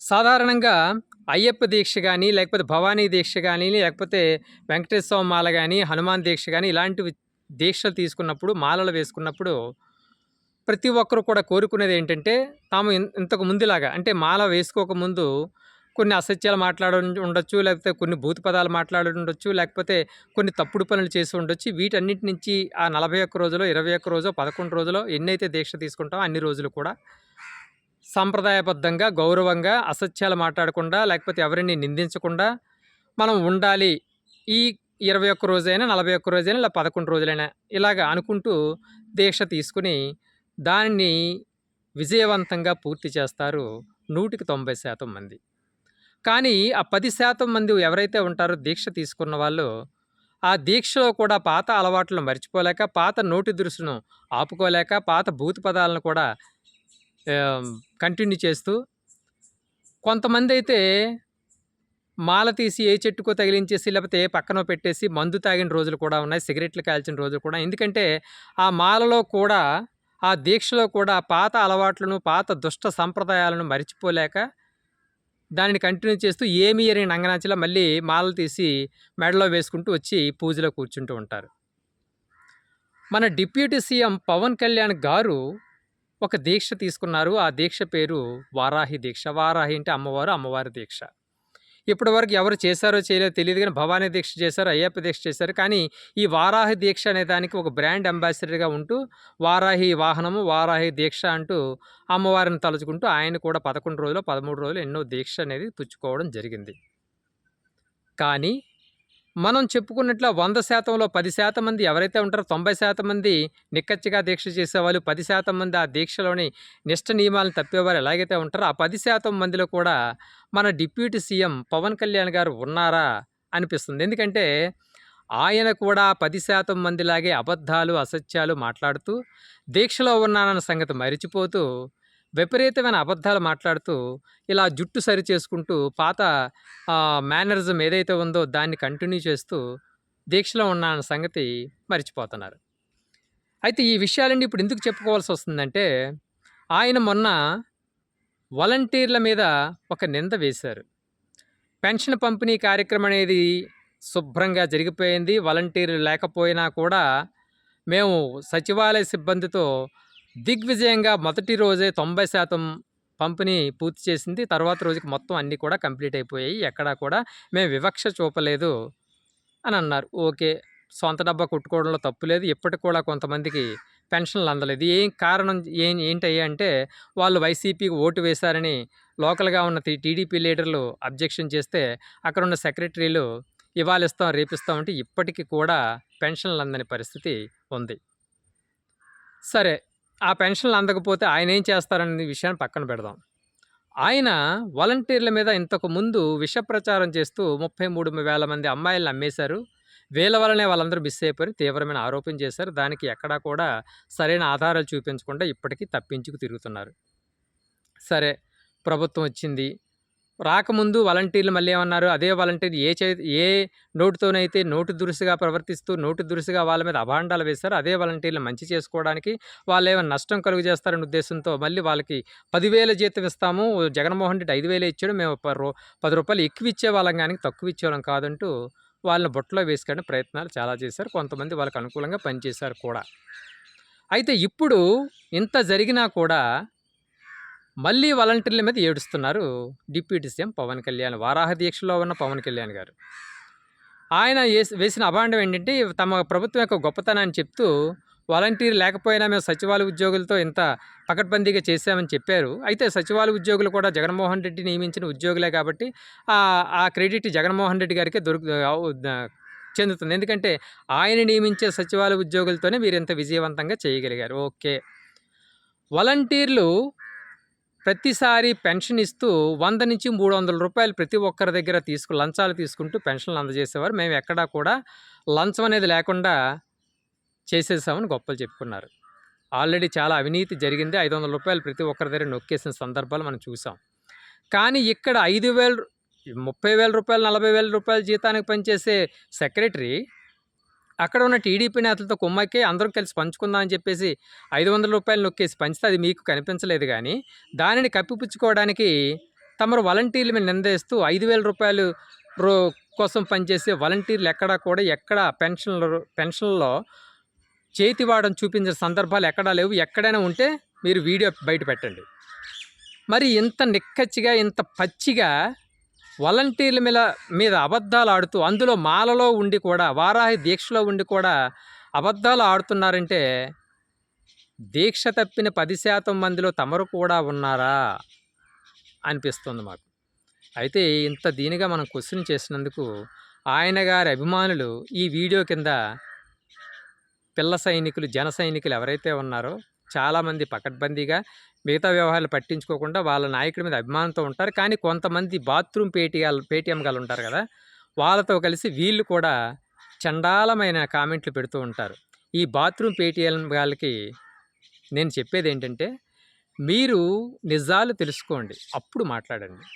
సాధారణంగా అయ్యప్ప దీక్ష కానీ లేకపోతే భవానీ దీక్ష కానీ లేకపోతే వెంకటేశ్వర మాల కానీ హనుమాన్ దీక్ష కానీ ఇలాంటివి దీక్షలు తీసుకున్నప్పుడు, మాలలు వేసుకున్నప్పుడు ప్రతి ఒక్కరు కూడా కోరుకునేది ఏంటంటే తాము ఇంతకు ముందులాగా అంటే మాల వేసుకోకముందు కొన్ని అసత్యాలు మాట్లాడి ఉండొచ్చు, లేకపోతే కొన్ని భూత పదాలు మాట్లాడి ఉండొచ్చు, లేకపోతే కొన్ని తప్పుడు పనులు చేసి ఉండొచ్చు. వీటన్నిటి నుంచి ఆ 41 రోజులో, 21 రోజో, 11 రోజులో ఎన్నైతే దీక్ష తీసుకుంటామో అన్ని రోజులు కూడా సంప్రదాయబద్ధంగా, గౌరవంగా, అసత్యాలు మాట్లాడకుండా, లేకపోతే ఎవరిని నిందించకుండా మనం ఉండాలి. ఈ 21 రోజైనా, 41 రోజైనా, ఇలా 11 రోజులైనా ఇలాగ అనుకుంటూ దీక్ష తీసుకొని, దానిని విజయవంతంగా పూర్తి చేస్తారు 100కి 90% మంది. కానీ ఆ 10% మంది ఎవరైతే ఉంటారో దీక్ష తీసుకున్న వాళ్ళు, ఆ దీక్షలో కూడా పాత అలవాట్లను మర్చిపోలేక, పాత నోటి దురుసును ఆపుకోలేక, పాత భూత పదాలను కూడా కంటిన్యూ చేస్తూ కొంతమంది అయితే మాల తీసి ఏ చెట్టుకో తగిలించేసి, లేకపోతే ఏ పక్కన పెట్టేసి మందు తాగిన రోజులు కూడా ఉన్నాయి. సిగరెట్లు కాల్చిన రోజులు కూడా. ఎందుకంటే ఆ మాలలో కూడా, ఆ దీక్షలో కూడా పాత అలవాట్లను, పాత దుష్ట సంప్రదాయాలను మరిచిపోలేక దానిని కంటిన్యూ చేస్తూ ఏమి ఎరగని నంగనాచిలా మళ్ళీ మాలలు తీసి మెడలో వేసుకుంటూ వచ్చి పూజలో కూర్చుంటూ ఉంటారు. మన డిప్యూటీ సీఎం పవన్ కళ్యాణ్ గారు ఒక దీక్ష తీసుకున్నారు. ఆ దీక్ష పేరు వారాహి దీక్ష. వారాహి అంటే అమ్మవారు, అమ్మవారి దీక్ష. ఇప్పటివరకు ఎవరు చేశారో చేయలేదో తెలియదు కానీ భవానీ దీక్ష చేశారు, అయ్యప్ప దీక్ష చేశారు. కానీ ఈ వారాహి దీక్ష అనే దానికి ఒక బ్రాండ్ అంబాసిడర్‌గా ఉంటూ వారాహి వాహనము, వారాహి దీక్ష అంటూ అమ్మవారిని తలుచుకుంటూ ఆయన కూడా పదకొండు రోజులు పదమూడు రోజులు ఎన్నో దీక్ష అనేది పుచ్చుకోవడం జరిగింది. కానీ మనం చెప్పుకున్నట్ల వంద శాతంలో పది శాతం మంది ఎవరైతే ఉంటారో 90% మంది నిక్కచ్చిగా దీక్ష చేసేవాళ్ళు, 10% మంది ఆ దీక్షలోని నిష్ట నియమాలను తప్పేవారు ఎలాగైతే ఉంటారో, ఆ 10% మందిలో కూడా మన డిప్యూటీ సీఎం పవన్ కళ్యాణ్ గారు ఉన్నారా అనిపిస్తుంది. ఎందుకంటే ఆయన కూడా 10% మందిలాగే అబద్ధాలు, అసత్యాలు మాట్లాడుతూ, దీక్షలో ఉన్నానన్న సంగతి మరిచిపోతూ, విపరీతమైన అబద్ధాలు మాట్లాడుతూ, ఇలా జుట్టు సరి చేసుకుంటూ పాత మేనరిజం ఏదైతే ఉందో దాన్ని కంటిన్యూ చేస్తూ దీక్షలో ఉన్న సంగతి మరిచిపోతున్నారు. అయితే ఈ విషయాలన్నీ ఇప్పుడు ఎందుకు చెప్పుకోవాల్సి వస్తుందంటే ఆయన మొన్న వాలంటీర్ల మీద ఒక నింద వేశారు. పెన్షన్ పంపిణీ కార్యక్రమం అనేది శుభ్రంగా జరిగిపోయింది. వాలంటీర్లు లేకపోయినా కూడా మేము సచివాలయ సిబ్బందితో దిగ్విజయంగా మొదటి రోజే 90% పంపిణీ పూర్తి చేసింది. తర్వాత రోజుకి మొత్తం అన్నీ కూడా కంప్లీట్ అయిపోయాయి. ఎక్కడా కూడా మేము వివక్ష చూపలేదు అని అన్నారు. ఓకే. సొంత డబ్బా కొట్టుకోవడంలో తప్పు లేదు. ఇప్పటికి కూడా కొంతమందికి పెన్షన్‌లు అందలేదు. ఏం కారణం ఏం ఏంటయ్యా అంటే వాళ్ళు వైసీపీకి ఓటు వేశారని లోకల్‌గా ఉన్న టీడీపీ లీడర్లు అబ్జెక్షన్ చేస్తే అక్కడున్న సెక్రటరీలు ఇవాళ ఇస్తాం, రేపు అంటే ఇప్పటికి కూడా పెన్షన్‌లు అందని పరిస్థితి ఉంది. సరే. ఆ పెన్షన్‌లు అందకపోతే ఆయన ఏం చేస్తారనే విషయాన్ని పక్కన పెడదాం. ఆయన వాలంటీర్ల మీద ఇంతకు ముందు విష ప్రచారం చేస్తూ 33,000 మంది అమ్మాయిలను అమ్మేశారు. వీళ్ళ వల్లనే వాళ్ళందరూ మిస్ అయిపోయి తీవ్రమైన ఆరోపణ చేశారు. దానికి ఎక్కడా కూడా సరైన ఆధారాలు చూపించకుండా ఇప్పటికీ తప్పించుకు తిరుగుతున్నారు. సరే. ప్రభుత్వం వచ్చింది. రాకముందు వాలంటీర్లు మళ్ళీ ఏమన్నారు? అదే వాలంటీర్ ఏ చే ఏ నోటుతోనైతే నోటు దురుసుగా ప్రవర్తిస్తూ, నోటు దురుసుగా వాళ్ళ మీద అభాండాలు వేశారు అదే వాలంటీర్లు మంచి చేసుకోవడానికి, వాళ్ళు ఏమైనా నష్టం కలుగజేస్తారనే ఉద్దేశంతో మళ్ళీ వాళ్ళకి పదివేల జీతం ఇస్తాము. జగన్మోహన్ రెడ్డి ఐదు వేలే ఇచ్చాడు. మేము ప రూ. 10 రూపాయలు ఎక్కువ ఇచ్చేవాళ్ళం కానీ తక్కువ ఇచ్చేవాళ్ళం కాదంటూ వాళ్ళని బుట్టలో వేసుకునే ప్రయత్నాలు చాలా చేశారు. కొంతమంది వాళ్ళకి అనుకూలంగా పనిచేశారు కూడా. అయితే ఇప్పుడు ఇంత జరిగినా కూడా మళ్ళీ వాలంటీర్ల మీద ఏడుస్తున్నారు డిప్యూటీ సీఎం పవన్ కళ్యాణ్. వారాహ దీక్షలో ఉన్న పవన్ కళ్యాణ్ గారు. ఆయన వేసిన అభాండం ఏంటంటే తమ ప్రభుత్వం యొక్క గొప్పతనాన్ని చెప్తూ వాలంటీర్ లేకపోయినా మేము సచివాలయ ఉద్యోగులతో ఇంత పకడ్బందీగా చేశామని చెప్పారు. అయితే సచివాలయ ఉద్యోగులు కూడా జగన్మోహన్ రెడ్డి నియమించిన ఉద్యోగులే కాబట్టి ఆ క్రెడిట్ జగన్మోహన్ రెడ్డి గారికే దొరుకు చెందుతుంది. ఎందుకంటే ఆయన నియమించే సచివాలయ ఉద్యోగులతోనే వీరింత విజయవంతంగా చేయగలిగారు. ఓకే. వాలంటీర్లు ప్రతిసారి పెన్షన్ ఇస్తూ 100-300 రూపాయలు ప్రతి ఒక్కరి దగ్గర తీసుకు లంచాలు తీసుకుంటూ పెన్షన్‌లు అందజేసేవారు. మేము ఎక్కడా కూడా లంచం అనేది లేకుండా చేసేసామని గొప్పలు చెప్పుకున్నారు. ఆల్రెడీ చాలా అవినీతి జరిగింది. 500 రూపాయలు ప్రతి ఒక్కరి దగ్గర నొక్కేసిన సందర్భాలు మనం చూసాం. కానీ ఇక్కడ ఐదు వేలు ముప్పై వేల రూపాయలు, నలభై వేల రూపాయల జీతానికి పనిచేసే సెక్రటరీ అక్కడ ఉన్న టీడీపీ నేతలతో కుమ్మక్కై అందరం కలిసి పంచుకుందాం అని చెప్పేసి 500 రూపాయలు నొక్కేసి పంచితే అది మీకు కనిపించలేదు కానీ దానిని కప్పిపుచ్చుకోవడానికి తమరు వాలంటీర్లు మీద నిందేస్తూ ఐదు వేల రూపాయలు రో కోసం పనిచేసే వాలంటీర్లు ఎక్కడా కూడా ఎక్కడ పెన్షన్లు పెన్షన్లో చేతివాడని చూపించిన సందర్భాలు ఎక్కడా లేవు. ఎక్కడైనా ఉంటే మీరు వీడియో బయట పెట్టండి. మరి ఇంత నిక్కచ్చిగా ఇంత పచ్చిగా వాలంటీర్ల మీద మీద అబద్ధాలు ఆడుతూ అందులో మాలలో ఉండి కూడా వారాహి దీక్షలో ఉండి కూడా అబద్ధాలు ఆడుతున్నారంటే దీక్ష తప్పిన పది శాతం మందిలో తమరు కూడా ఉన్నారా? అనిపిస్తుంది మాకు. అయితే ఇంత దీనిగా మనం క్వశ్చన్ చేసినందుకు ఆయన గారి అభిమానులు ఈ వీడియో కింద పిల్ల సైనికులు జన సైనికులు ఎవరైతే ఉన్నారో చాలామంది పకడ్బందీగా మిగతా వ్యవహారాలు పట్టించుకోకుండా వాళ్ళ నాయకుడి మీద అభిమానంతో ఉంటారు. కానీ కొంతమంది బాత్రూమ్ పేటీఎల్ పేటీఎం గారు ఉంటారు కదా! వాళ్ళతో కలిసి వీళ్ళు కూడా చండాలమైన కామెంట్లు పెడుతూ ఉంటారు. ఈ బాత్రూమ్ పేటీఎం వాళ్ళకి నేను చెప్పేది ఏంటంటే మీరు నిజాలు తెలుసుకోండి. అప్పుడు మాట్లాడండి.